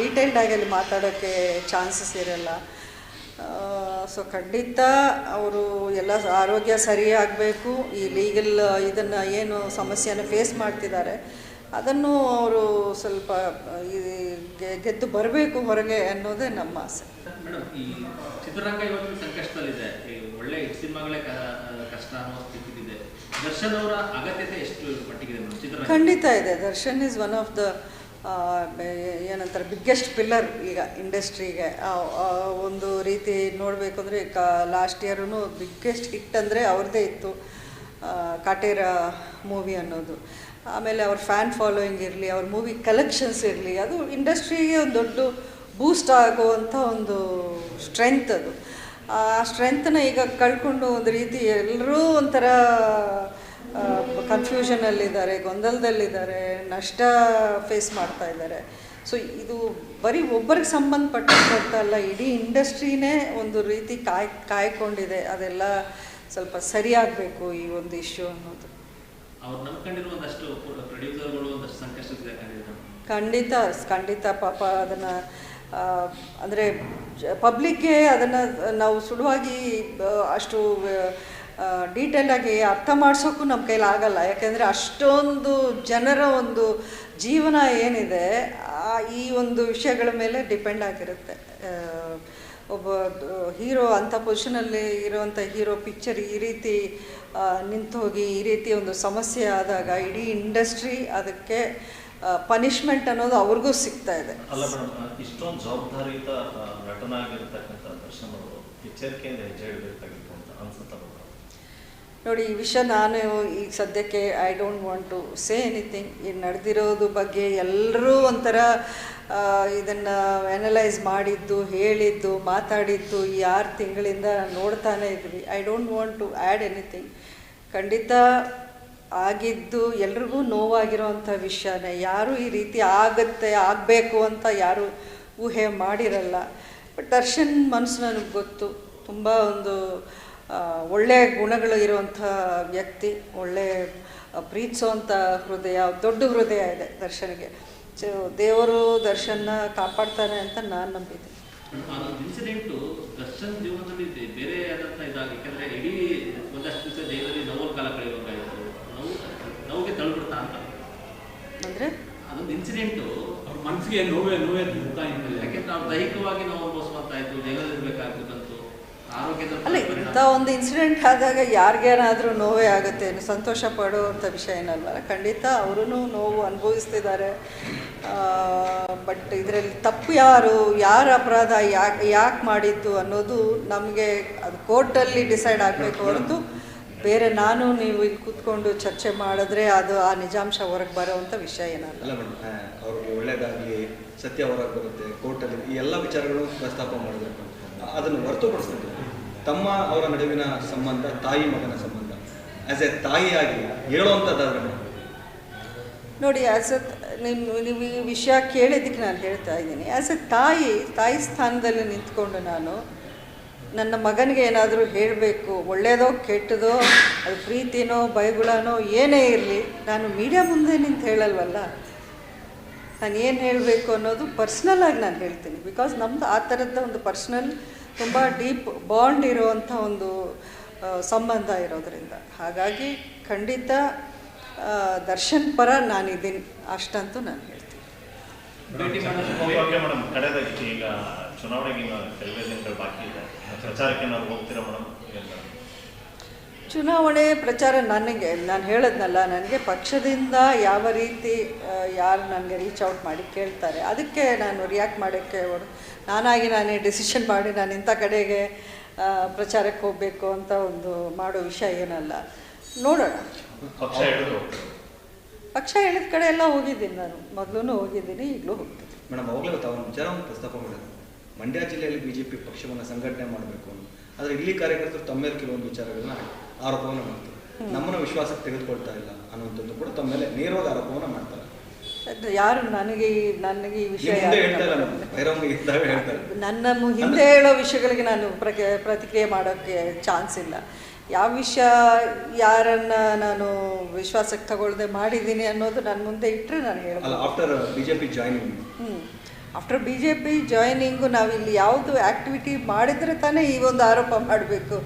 ಡೀಟೇಲ್ಡಾಗಿ ಅಲ್ಲಿ ಮಾತಾಡೋಕ್ಕೆ ಚಾನ್ಸಸ್ ಇರಲ್ಲ. ಸೊ ಖಂಡಿತ ಅವರು ಎಲ್ಲ ಆರೋಗ್ಯ ಸರಿಯಾಗಬೇಕು ಈ ಲೀಗಲ್ ಇದನ್ನು ಏನು ಸಮಸ್ಯೆಯನ್ನು ಫೇಸ್ ಮಾಡ್ತಿದ್ದಾರೆ. ಅದನ್ನು ಅವರು ಸ್ವಲ್ಪ ಗೆದ್ದು ಬರಬೇಕು ಹೊರಗೆ ಅನ್ನೋದೇ ನಮ್ಮ ಆಸೆ. ಮೇಡಮ್ ಈ ಚಿತ್ರರಂಗ ಇವತ್ತು ಸಂಕಷ್ಟದಲ್ಲಿದೆ. ಒಳ್ಳೆ ಸಿನಿಮಾಗಳೇ ಕಷ್ಟ ಅನ್ನೋ ಸ್ಥಿತಿಗಿದೆ ದರ್ಶನ್ ಅವರ ಅಗತ್ಯತೆ ಎಷ್ಟು ಮಟ್ಟಿಗೆ ಖಂಡಿತ ಇದೆ. Darshan is one of the ಏನಂತಾರೆ ಬಿಗ್ಗೆಸ್ಟ್ ಪಿಲ್ಲರ್ ಈಗ ಇಂಡಸ್ಟ್ರಿಗೆ ಒಂದು ರೀತಿ ನೋಡಬೇಕು ಅಂದರೆ ಕ ಲಾಸ್ಟ್ ಇಯರೂ ಬಿಗ್ಗೆಸ್ಟ್ ಹಿಟ್ ಅಂದರೆ ಅವ್ರದ್ದೇ ಇತ್ತು ಕಾಟೇರ ಮೂವಿ ಅನ್ನೋದು. ಆಮೇಲೆ ಅವ್ರ ಫ್ಯಾನ್ ಫಾಲೋಯಿಂಗ್ ಇರಲಿ, ಅವ್ರ ಮೂವಿ ಕಲೆಕ್ಷನ್ಸ್ ಇರಲಿ, ಅದು ಇಂಡಸ್ಟ್ರಿಗೆ ಒಂದು ದೊಡ್ಡ ಬೂಸ್ಟ್ ಆಗುವಂಥ ಒಂದು ಸ್ಟ್ರೆಂತ್ ಅದು. ಆ ಸ್ಟ್ರೆಂತನ್ನ ಈಗ ಕಳ್ಕೊಂಡು ಒಂದು ರೀತಿ ಎಲ್ಲರೂ ಒಂಥರ ಕನ್ಫ್ಯೂಷನಲ್ಲಿದ್ದಾರೆ ಗೊಂದಲದಲ್ಲಿದ್ದಾರೆ ನಷ್ಟ ಫೇಸ್ ಮಾಡ್ತಾ ಇದ್ದಾರೆ. ಸೊ ಇದು ಬರೀ ಒಬ್ಬರಿಗೆ ಸಂಬಂಧಪಟ್ಟಂತ ಅಲ್ಲ ಇಡೀ ಇಂಡಸ್ಟ್ರಿನೇ ಒಂದು ರೀತಿ ಕಾಯ್ ಕಾಯ್ಕೊಂಡಿದೆ. ಅದೆಲ್ಲ ಸ್ವಲ್ಪ ಸರಿಯಾಗಬೇಕು ಈ ಒಂದು ಇಶ್ಯೂ ಅನ್ನೋದು. ಖಂಡಿತ ಖಂಡಿತ ಪಾಪ ಅದನ್ನು ಅಂದರೆ ಪಬ್ಲಿಕ್ಗೆ ಅದನ್ನು ನಾವು ಸುಳುವಾಗಿ ಅಷ್ಟು ಡೀಟೇಲಾಗಿ ಅರ್ಥ ಮಾಡಿಸೋಕ್ಕೂ ನಮ್ಮ ಕೈಲಿ ಆಗಲ್ಲ. ಯಾಕೆಂದರೆ ಅಷ್ಟೊಂದು ಜನರ ಒಂದು ಜೀವನ ಏನಿದೆ, ಆ, ಈ ಒಂದು ವಿಷಯಗಳ ಮೇಲೆ ಡಿಪೆಂಡ್ ಆಗಿರುತ್ತೆ. ಒಬ್ಬ ಹೀರೋ ಅಂಥ ಪೊಸಿಷನಲ್ಲಿ ಇರುವಂಥ ಹೀರೋ ಪಿಕ್ಚರ್ ಈ ರೀತಿ ನಿಂತು ಹೋಗಿ ಈ ರೀತಿ ಒಂದು ಸಮಸ್ಯೆ ಆದಾಗ ಇಡೀ ಇಂಡಸ್ಟ್ರಿ ಅದಕ್ಕೆ ಪನಿಷ್ಮೆಂಟ್ ಅನ್ನೋದು ಅವ್ರಿಗೂ ಸಿಗ್ತಾ ಇದೆ. ಅಲ್ಲ ಮೇಡಮ್ ಇಷ್ಟೊಂದು ಜವಾಬ್ದಾರಿಯುತ ನಟನಾಗಿರ್ತಕ್ಕಂಥ ಹೆಜ್ಜೆ ಇಡಬೇಕಾಗಿತ್ತು ಅಂತ ಅನ್ಸುತ್ತಾ ನೋಡಿ, ಈ ವಿಷಯ ನಾನು ಈಗ ಸದ್ಯಕ್ಕೆ I don't want to say anything ಈ ನಡೆದಿರೋದು ಬಗ್ಗೆ ಎಲ್ಲರೂ ಒಂಥರ ಇದನ್ನು ಅನಲೈಸ್ ಮಾಡಿದ್ದು, ಹೇಳಿದ್ದು, ಮಾತಾಡಿದ್ದು ಈ ಆರು ತಿಂಗಳಿಂದ ನೋಡ್ತಾನೆ ಇದ್ವಿ I don't want to add anything ಖಂಡಿತ ಆಗಿದ್ದು ಎಲ್ರಿಗೂ ನೋವಾಗಿರೋವಂಥ ವಿಷಯನೇ. ಯಾರೂ ಈ ರೀತಿ ಆಗುತ್ತೆ, ಆಗಬೇಕು ಅಂತ ಯಾರೂ ಊಹೆ ಮಾಡಿರಲ್ಲ. ಬಟ್ ದರ್ಶನ್ ಮನಸ್ಸು ನನಗೆ ಗೊತ್ತು. ತುಂಬ ಒಂದು ಒಳ್ಳೆಯ ಗುಣಗಳು ಇರುವಂಥ ವ್ಯಕ್ತಿ ಒಳ್ಳೆ ಪ್ರೀತಿಸುವಂಥ ಹೃದಯ ದೊಡ್ಡ ಹೃದಯ ಇದೆ ದರ್ಶನ್ಗೆ. ಸೊ ದೇವರು ದರ್ಶನ್ನ ಕಾಪಾಡ್ತಾನೆ ಅಂತ ನಾನು ನಂಬಿದ್ದೆ ಅದೊಂದು ಇನ್ಸಿಡೆಂಟು ದರ್ಶನ್ ಜೀವನದಲ್ಲಿ ಇದೆ- ಬೇರೆ ಆದಂಥ ಇದಾಗಿ ಯಾಕಂದರೆ ಇಡೀ ಒಂದಷ್ಟು ದಿವಸ ಜೈಲಲ್ಲಿ ನೋವಲ್ ಕಾಲ ಕಳೆಯಬೇಕಾಯಿತು ನೋವು ನೋವಿಗೆ ತಳ್ಬಿಡ್ತಾ ಅಂತ. ಅಂದರೆ? ಅದೊಂದು ಇನ್ಸಿಡೆಂಟು. ಅವ್ರ ಮನಸ್ಸಿಗೆ ನೋವೇ ನೋವೇ ಅಂತ ಯಾಕೆಂದ್ರೆ ನಾವು ದೈಹಿಕವಾಗಿ ನಾವು ಅನುಭವಿಸುವಂತಾಯ್ತು ಆರೋಗ್ಯದ ಅಲ್ಲ ಇಂಥ ಒಂದು ಇನ್ಸಿಡೆಂಟ್ ಆದಾಗ ಯಾರಿಗೇನಾದರೂ ನೋವೇ ಆಗುತ್ತೆ ಸಂತೋಷ ಪಡುವಂಥ ವಿಷಯ ಏನಲ್ವಲ್ಲ ಖಂಡಿತ ಅವರೂ ನೋವು ಅನುಭವಿಸ್ತಿದ್ದಾರೆ. ಬಟ್ ಇದರಲ್ಲಿ ತಪ್ಪು ಯಾರು ಯಾರ ಅಪರಾಧ ಯಾಕೆ ಯಾಕೆ ಮಾಡಿದ್ದು ಅನ್ನೋದು ನಮಗೆ ಅದು ಕೋರ್ಟಲ್ಲಿ ಡಿಸೈಡ್ ಆಗಬೇಕು ಹೊರತು ಬೇರೆ ನಾನು ನೀವು ಇಲ್ಲಿ ಕೂತ್ಕೊಂಡು ಚರ್ಚೆ ಮಾಡಿದ್ರೆ ಅದು ಆ ನಿಜಾಂಶ ಹೊರಗೆ ಬರೋವಂಥ ವಿಷಯ ಏನಲ್ಲ. ಅವ್ರಿಗೆ ಒಳ್ಳೇದಾಗಲಿ ಸತ್ಯ ಹೊರಗೆ ಬರುತ್ತೆ ಕೋರ್ಟಲ್ಲಿ ಈ ಎಲ್ಲ ವಿಚಾರಗಳು ಪ್ರಸ್ತಾಪ ಮಾಡಿದ್ರೆ. ಅದನ್ನು ಹೊರತುಪಡಿಸ್ಬೇಕು ತಮ್ಮ ಅವರ ನಡುವಿನ ಸಂಬಂಧ, ತಾಯಿ ಮಗನ ಸಂಬಂಧ. ಆಸ್ ಎ ತಾಯಿಯಾಗಿ ಹೇಳುವಂಥದ್ದಾದ್ರೆ ನೋಡಿ. ಆಸ್ ಎ ನೀವು ನೀವು ಈ ವಿಷಯ ಕೇಳಿದ್ದಕ್ಕೆ ನಾನು ಹೇಳ್ತಾ ಇದ್ದೀನಿ. ಆ್ಯಸ್ ಎ ತಾಯಿ ತಾಯಿ ಸ್ಥಾನದಲ್ಲಿ ನಿಂತ್ಕೊಂಡು ನಾನು ನನ್ನ ಮಗನಿಗೆ ಏನಾದರೂ ಹೇಳಬೇಕು ಒಳ್ಳೆಯದೋ ಕೆಟ್ಟದೋ, ಅದು ಪ್ರೀತಿನೋ, ಬೈಗುಳನೋ, ಏನೇ ಇರಲಿ, ನಾನು ಮೀಡಿಯಾ ಮುಂದೆ ನಿಂತು ಹೇಳಲ್ವಲ್ಲ? ನಾನು ಏನು ಹೇಳಬೇಕು ಅನ್ನೋದು ಪರ್ಸ್ನಲ್ ಆಗಿ ನಾನು ಹೇಳ್ತೀನಿ. ಬಿಕಾಸ್ ನಮ್ಮದು ಆ ಥರದ ಒಂದು ಪರ್ಸ್ನಲ್ ತುಂಬ ಡೀಪ್ ಬಾಂಡ್ ಇರುವಂಥ ಒಂದು ಸಂಬಂಧ ಇರೋದರಿಂದ. ಹಾಗಾಗಿ ಖಂಡಿತ ದರ್ಶನ್ ಪರ ನಾನಿದ್ದೀನಿ. ಅಷ್ಟಂತೂ ನಾನು ಹೇಳ್ತೀನಿ. ಈಗ ಚುನಾವಣೆಗೆ ಬಾಕಿ ಇದೆ. ಪ್ರಚಾರಕ್ಕೆ ನಾವು ಹೋಗ್ತೀರಾ ಮೇಡಮ್? ಚುನಾವಣೆ ಪ್ರಚಾರ ನನಗೆ ನಾನು ಹೇಳದ್ನಲ್ಲ ನನಗೆ ಪಕ್ಷದಿಂದ ಯಾವ ರೀತಿ ಯಾರು ನನಗೆ ರೀಚ್ ಔಟ್ ಮಾಡಿ ಕೇಳ್ತಾರೆ ಅದಕ್ಕೆ ನಾನು ರಿಯಾಕ್ಟ್ ಮಾಡೋಕ್ಕೆ ಅವರು ನಾನಾಗಿ ನಾನೇ ಡಿಸಿಷನ್ ಮಾಡಿ ನಾನು ಇಂಥ ಕಡೆಗೆ ಪ್ರಚಾರಕ್ಕೆ ಹೋಗಬೇಕು ಅಂತ ಒಂದು ಮಾಡೋ ವಿಷಯ ಏನಲ್ಲ. ನೋಡೋಣ. ಪಕ್ಷ ಹೇಳಿದ ಕಡೆ ಎಲ್ಲ ಹೋಗಿದ್ದೀನಿ ನಾನು ಮೊದಲೂ ಹೋಗಿದ್ದೀನಿ ಈಗಲೂ ಹೋಗ್ತೀನಿ. ಮೇಡಮ್ ಅವಾಗಲೇ ತಾವು ಒಂದು ವಿಚಾರವನ್ನು ಪ್ರಸ್ತಾಪ ಮಾಡಿದ್ರು ಮಂಡ್ಯ ಜಿಲ್ಲೆಯಲ್ಲಿ ಬಿ ಜೆ ಪಿ ಪಕ್ಷವನ್ನು ಸಂಘಟನೆ ಮಾಡಬೇಕು ಅಂತ. ಆದರೆ ಇಲ್ಲಿ ಕಾರ್ಯಕರ್ತರು ತಮ್ಮ ಮೇಲೆ ಕೆಲವೊಂದು ವಿಚಾರಗಳನ್ನ ಆರೋಪವನ್ನು ಮಾಡ್ತಾರೆ. ನಮ್ಮನ್ನು ವಿಶ್ವಾಸಕ್ಕೆ ತೆಗೆದುಕೊಳ್ತಾ ಇಲ್ಲ ಅನ್ನುವಂಥದ್ದು ಕೂಡ ತಮ್ಮ ಮೇಲೆ ನೇರವಾದ ಆರೋಪವನ್ನು ಮಾಡ್ತಾರೆ. ಯಾರು ನನಗೆ ಈ- ನನಗೆ ಈ ವಿಷಯ ನನ್ನ ಹಿಂದೆ ಹೇಳೋ ವಿಷಯಗಳಿಗೆ ನಾನು ಪ್ರತಿಕ್ರಿಯೆ ಮಾಡೋಕ್ಕೆ ಚಾನ್ಸ್ ಇಲ್ಲ. ಯಾವ ವಿಷಯ ಯಾರನ್ನ ನಾನು ವಿಶ್ವಾಸಕ್ಕೆ ತಗೊಳ್ಳದೆ ಮಾಡಿದ್ದೀನಿ ಅನ್ನೋದು ನನ್ನ ಮುಂದೆ ಇಟ್ಟರೆ ನಾನು ಅಲ್ಲ ಆಫ್ಟರ್ ಬಿಜೆಪಿ ಜಾಯ್ನಿಂಗ್ ಹ್ಞೂ after B J P joining ನಾವಿಲ್ಲಿ ಯಾವುದು ಆ್ಯಕ್ಟಿವಿಟಿ ಮಾಡಿದರೆ ತಾನೇ ಈ ಒಂದು ಆರೋಪ ಮಾಡಬೇಕು.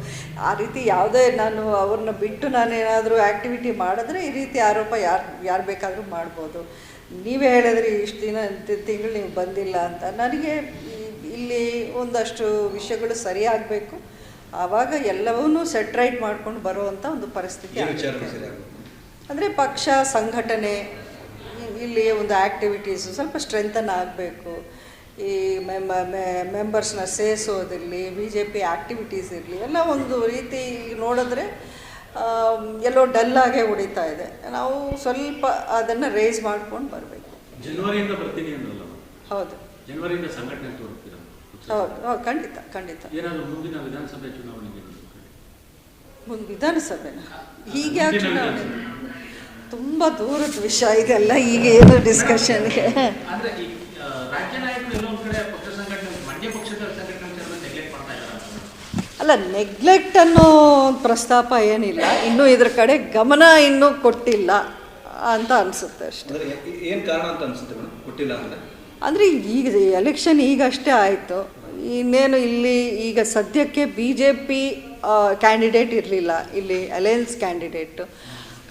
ಆ ರೀತಿ ಯಾವುದೇ ನಾನು ಅವ್ರನ್ನ ಬಿಟ್ಟು ನಾನೇನಾದರೂ ಆ್ಯಕ್ಟಿವಿಟಿ ಮಾಡಿದ್ರೆ ಈ ರೀತಿ ಆರೋಪ ಯಾರು ಯಾರು ಬೇಕಾದರೂ ಮಾಡ್ಬೋದು. ನೀವೇ ಹೇಳಿದ್ರಿ ಇಷ್ಟು ದಿನ ತಿಂಗಳು ನೀವು ಬಂದಿಲ್ಲ ಅಂತ. ನನಗೆ ಇಲ್ಲಿ ಒಂದಷ್ಟು ವಿಷಯಗಳು ಸರಿಯಾಗಬೇಕು. ಆವಾಗ ಎಲ್ಲವನ್ನೂ ಸೆಟ್ರೈಟ್ ಮಾಡ್ಕೊಂಡು ಬರುವಂಥ ಒಂದು ಪರಿಸ್ಥಿತಿ ಅಂದರೆ ಪಕ್ಷ ಸಂಘಟನೆ ಇಲ್ಲಿ ಒಂದು ಆ್ಯಕ್ಟಿವಿಟೀಸು ಸ್ವಲ್ಪ ಸ್ಟ್ರೆಂಥನ್ ಆಗಬೇಕು. ಈ ಮೆಂಬ ಮೆಂಬರ್ಸ್ನ ಸೇರಿಸೋದಿರಲಿ ಬಿ ಜೆ ಪಿ ಆ್ಯಕ್ಟಿವಿಟೀಸ್ ಇರಲಿ ಎಲ್ಲ ಒಂದು ರೀತಿ ನೋಡಿದ್ರೆ ಎಲ್ಲೋ ಡಲ್ಲಾಗೆ ಉಳಿತಾ ಇದೆ. ನಾವು ಸ್ವಲ್ಪ ಅದನ್ನು ರೇಸ್ ಮಾಡ್ಕೊಂಡು ಬರಬೇಕು. ಜನವರಿಯಿಂದ ಬರ್ತೀನಿ ಹೌದು. ಜನವರಿಯಿಂದ ಸಂಘಟನೆ ಹೌದು ಹೌದು ಖಂಡಿತ ಖಂಡಿತ. ಏನಾದರೂ ಮುಂದಿನ ವಿಧಾನಸಭೆ ಚುನಾವಣೆಗೆ ಮುಂದೆ ವಿಧಾನಸಭೆನ? ಹೀಗೆ ಚುನಾವಣೆ. ತುಂಬ ದೂರದ ವಿಷಯ ಇದೆಲ್ಲ ಈಗ ಏನು ಡಿಸ್ಕಷನ್ಗೆ ಅಲ್ಲ ನೆಗ್ಲೆಕ್ಟ್ ಅನ್ನೋ ಪ್ರಸ್ತಾಪ ಏನಿಲ್ಲ ಇನ್ನೂ ಇದ್ರ ಕಡೆ ಗಮನ ಇನ್ನೂ ಕೊಟ್ಟಿಲ್ಲ ಅಂತ ಅನಿಸುತ್ತೆ ಅಷ್ಟೇ. ಅಂದರೆ ಏನು ಕಾರಣ ಅಂತ ಅನಿಸುತ್ತೆ ಮೇಡಮ್? ಕೊಟ್ಟಿಲ್ಲ ಅಂದರೆ? ಅಂದರೆ ಈಗ ಎಲೆಕ್ಷನ್ ಈಗಷ್ಟೇ ಆಯಿತು. ಇನ್ನೇನು ಇಲ್ಲಿ ಈಗ ಸದ್ಯಕ್ಕೆ ಬಿ ಜೆ ಪಿ ಕ್ಯಾಂಡಿಡೇಟ್ ಇರಲಿಲ್ಲ ಇಲ್ಲಿ ಅಲಯನ್ಸ್ ಕ್ಯಾಂಡಿಡೇಟು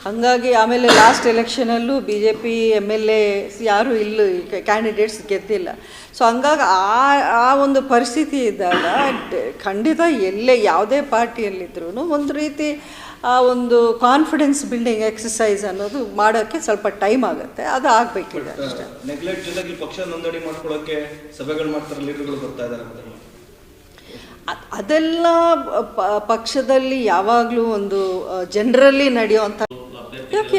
ಹಾಗಾಗಿ ಆಮೇಲೆ last ಎಲೆಕ್ಷನಲ್ಲೂ B J P M L A ಯಾರೂ ಇಲ್ಲ ಕ್ಯಾಂಡಿಡೇಟ್ಸ್ ಗೆದ್ದಿಲ್ಲ. ಸೊ ಹಂಗಾಗಿ ಆ ಆ ಒಂದು ಪರಿಸ್ಥಿತಿ ಇದ್ದಾಗ ಖಂಡಿತ ಎಲ್ಲೇ ಯಾವುದೇ ಪಾರ್ಟಿಯಲ್ಲಿದ್ರೂ ಒಂದು ರೀತಿ ಆ ಒಂದು ಕಾನ್ಫಿಡೆನ್ಸ್ ಬಿಲ್ಡಿಂಗ್ ಎಕ್ಸಸೈಸ್ ಅನ್ನೋದು ಮಾಡೋಕ್ಕೆ ಸ್ವಲ್ಪ ಟೈಮ್ ಆಗುತ್ತೆ. ಅದು ಆಗಬೇಕಿದೆ ಅಷ್ಟೇ. ನೆಗ್ಲೆಕ್ಟ್ ಜೊತೆಗೆ ಪಕ್ಷ ನೋಂದಣಿ ಮಾಡ್ಕೊಳ್ಳೋಕೆ ಸಭೆಗಳು ಮಾಡ್ತಾರೆ ಲೀಡರ್ಗಳು ಬರ್ತಾ ಇದ್ದಾರೆ ಅಂತ ಅದೆಲ್ಲ ಪಕ್ಷದಲ್ಲಿ ಯಾವಾಗಲೂ ಒಂದು ಜನರಲ್ಲಿ ನಡೆಯುವಂಥ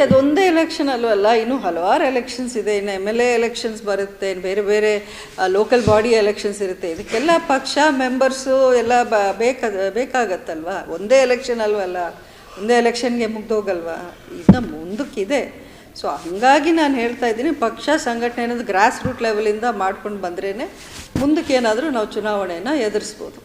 ಅದೊಂದೇ ಎಲೆಕ್ಷನ್ ಅಲ್ವಲ್ಲ ಇನ್ನೂ ಹಲವಾರು ಎಲೆಕ್ಷನ್ಸ್ ಇದೆ. ಇನ್ನು ಎಂ ಎಲ್ ಎ ಎಲೆಕ್ಷನ್ಸ್ ಬರುತ್ತೆ ಬೇರೆ ಬೇರೆ ಲೋಕಲ್ ಬಾಡಿ ಎಲೆಕ್ಷನ್ಸ್ ಇರುತ್ತೆ. ಇದಕ್ಕೆಲ್ಲ ಪಕ್ಷ ಮೆಂಬರ್ಸು ಎಲ್ಲ ಬ ಬೇಕಾ ಬೇಕಾಗತ್ತಲ್ವಾ? ಒಂದೇ ಎಲೆಕ್ಷನ್ ಅಲ್ವಲ್ಲ ಒಂದೇ ಎಲೆಕ್ಷನ್ಗೆ ಮುಗ್ದೋಗಲ್ವಾ? ಇನ್ನು ಮುಂದಕ್ಕಿದೆ. ಸೊ ಹಂಗಾಗಿ ನಾನು ಹೇಳ್ತಾ ಇದ್ದೀನಿ, ಪಕ್ಷ ಸಂಘಟನೆ ಅನ್ನೋದು ಗ್ರಾಸ್ ರೂಟ್ ಲೆವೆಲಿಂದ ಮಾಡ್ಕೊಂಡು ಬಂದ್ರೇ ಮುಂದಕ್ಕೆ ಏನಾದರೂ ನಾವು ಚುನಾವಣೆಯನ್ನು ಎದುರಿಸ್ಬೋದು.